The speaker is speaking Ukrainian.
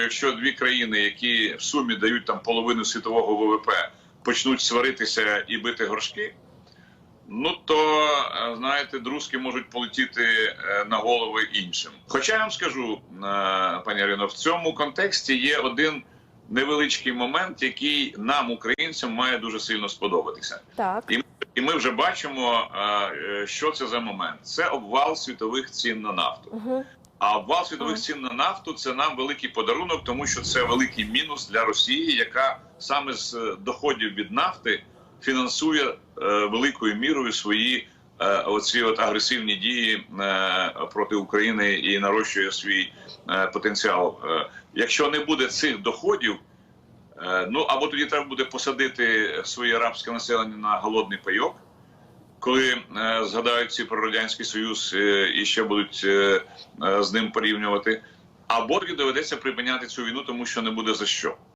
Якщо дві країни, які в сумі дають там половину світового ВВП, почнуть сваритися і бити горшки, ну то е, знаєте, друзки можуть полетіти е, на голови іншим. Хоча я вам скажу, е, пані Ірино, в цьому контексті є один невеличкий момент, який нам, українцям, має дуже сильно сподобатися. Так. І, і ми вже бачимо, що це за момент. Це обвал світових цін на нафту. Угу. А обвал світових цін на нафту це нам великий подарунок, тому що це великий мінус для Росії, яка саме з е, доходів від нафти фінансує е, великою мірою свої е, оці от агресивні дії е, проти України і нарощує свій е, потенціал. Е, якщо не буде цих доходів. Е, Ну або тоді треба буде посадити своє арабське населення на голодний пайок, коли е, згадають ці про радянський союз е, і ще будуть е, з ним порівнювати, або доведеться припиняти цю війну, тому що не буде за що.